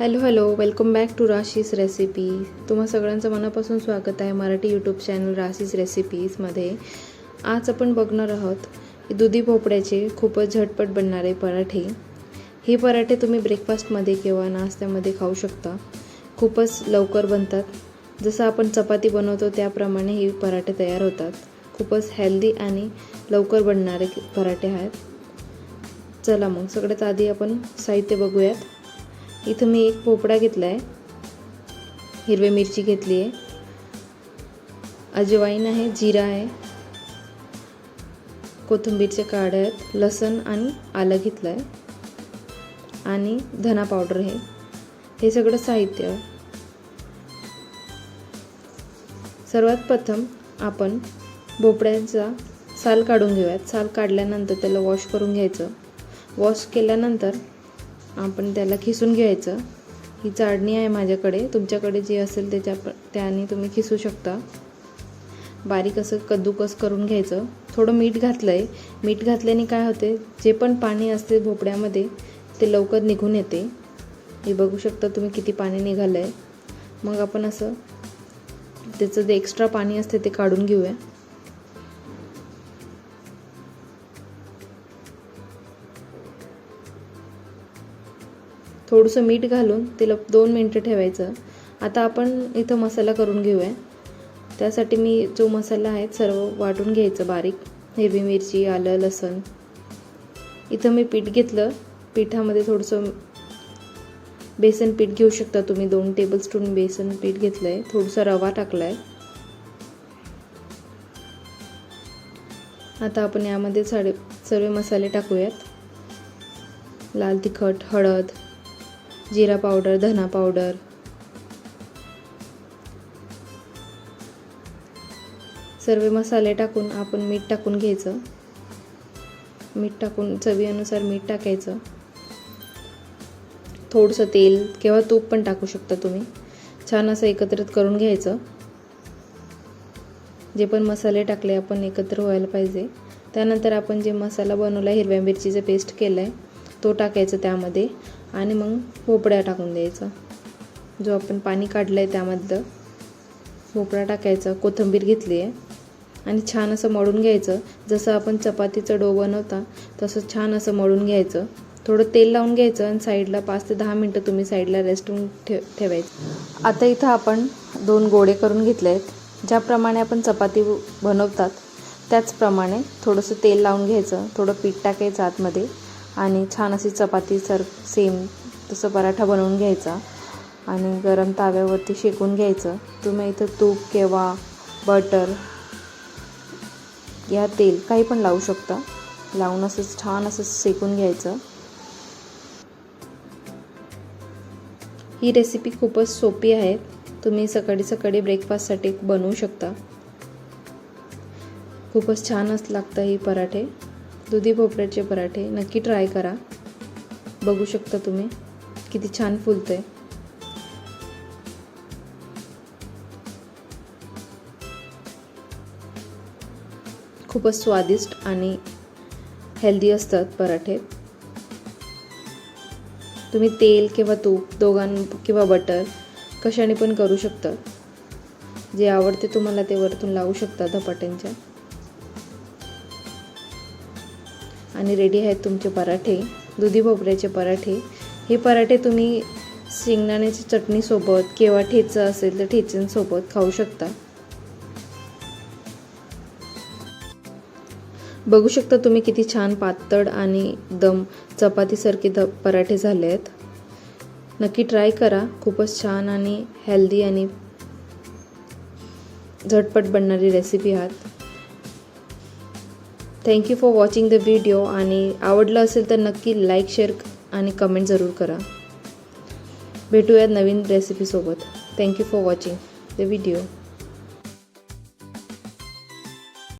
Hello hello welcome back to Rashi's recipe तुम्हा सगळ्यांचं मनापासून स्वागत आहे मराठी यूट्यूब चॅनल राशीस रेसिपीजमध्ये आज आपण बघणार आहोत दुधी भोपळ्याचे खूपच झटपट बनणारे पराठे. हे पराठे तुम्ही ब्रेकफास्टमध्ये किंवा नाश्त्यामध्ये खाऊ शकता. खूपच लवकर बनतात. जसं आपण चपाती बनवतो त्याप्रमाणे हे पराठे तयार होतात. खूपच हेल्दी आणि लवकर बनणारे पराठे आहेत. चला मग सगळ्यात आधी आपण साहित्य बघूयात. इथं मी एक पोपडा घेतला आहे हिरवी मिरची घेतली आहे. अजवाईन आहे जिरा आहे. कोथिंबीरचे काढ आहेत लसण आणि आलं घेतलं आहे आणि धना पावडर आहे. हे सगळं साहित्य. सर्वात प्रथम आपण भोपळ्याचा साल काढून घेऊयात. साल काढल्यानंतर त्याला वॉश करून घ्यायचं. वॉश केल्यानंतर आपण त्याला खिसून घ्यायचं. ही चाळणी आहे माझ्याकडे. तुमच्याकडे जे असेल त्याच्या त्याने तुम्ही खिसू शकता. बारीक असं कद्दूकस करून घ्यायचं. थोडं मीठ घातलं आहे मीठ घातल्याने काय होते? जे पण पाणी असते भोपळ्यामध्ये ते लवकर निघून येते. हे बघू शकता तुम्ही किती पाणी निघालं आहे मग आपण असं त्याचं जे एक्स्ट्रा पाणी असते ते काढून घेऊया. थोडंसं मीठ घालून तिला दोन मिनटं ठेवायचं. आता आपण इथं मसाला करून घेऊया. त्यासाठी मी जो मसाला आहे सर्व वाटून घ्यायचं बारीक. हिरवी मिरची आलं लसण. इथं मी पीठ घेतलं. पिठामध्ये थोडंसं बेसन पीठ घेऊ शकता तुम्ही. दोन टेबलस्पून बेसन पीठ घेतलं आहे थोडंसं रवा टाकला आहे आता आपण यामध्ये साडे सर्व मसाले टाकूयात. लाल तिखट हळद जिरा पावडर धना पावडर. सर्व मसाले टाकून आपण मीठ टाकून घ्यायचं. मीठ टाकून चवीनुसार मीठ टाकायचं. थोडंसं तेल किंवा तूप पण टाकू शकता तुम्ही. छान असं एकत्रित करून घ्यायचं. जे पण मसाले टाकले आपण एकत्र व्हायला पाहिजे. त्यानंतर आपण जे मसाला बनवला हिरव्या मिरचीचं पेस्ट केलं आहे तो टाकायचं त्यामध्ये. आणि मग भोपळा टाकून द्यायचा. जो आपण पाणी काढलं आहे त्यामधलं भोपळा टाकायचा कोथिंबीर घेतली आहे. आणि छान असं मळून घ्यायचं. जसं आपण चपातीचं डो बनवता तसं छान असं मळून घ्यायचं. थोडं तेल लावून घ्यायचं आणि साईडला पाच ते दहा मिनटं तुम्ही साईडला रेस्टून ठे ठेवायचं. आता इथं आपण दोन गोळे करून घेतले आहेत. ज्याप्रमाणे आपण चपाती बनवतात त्याचप्रमाणे थोडंसं तेल लावून घ्यायचं. थोडं पीठ टाकायचं आतमध्ये. आणि छान अशी चपाती सर सेम तसं पराठा बनवून घ्यायचा. आणि गरम ताव्यावरती शेकून घ्यायचं. तुम्ही इथं तूप किंवा बटर या तेल काही पण लावू शकता. लावून असं छान असं शेकून घ्यायचं. ही रेसिपी खूपच सोपी आहे. तुम्ही सकाळी सकाळी ब्रेकफास्टसाठी बनवू शकता. खूपच छानच लागतं ही पराठे. दुधी भोपळ्याचे पराठे नक्की ट्राय करा. बघू शकता तुम्ही किती छान फुलतं आहे खूपच स्वादिष्ट आणि हेल्दी असतात पराठे. तुम्ही तेल किंवा तूप दोघां किंवा बटर कशाने पण करू शकता. जे आवडते तुम्हाला ते वरतून लावू शकता धपाट्यांच्या. आणि रेडी आहेत तुमचे पराठे दुधी भोपळ्याचे पराठे. हे पराठे तुम्ही शेंगदाण्याची चटणीसोबत किंवा ठेचा असेल तर ठेच्यांसोबत खाऊ शकता. बघू शकता तुम्ही किती छान पातळ आणि दम चपातीसारखे द पराठे झाले आहेत. नक्की ट्राय करा. खूपच छान आणि हेल्दी आणि झटपट बनणारी रेसिपी आहात. Thank you for watching the video आणि आवडलं असेल तर नक्की लाईक शेअर आणि कमेंट जरूर करा. भेटूयात नवीन रेसिपीसोबत thank you for watching the video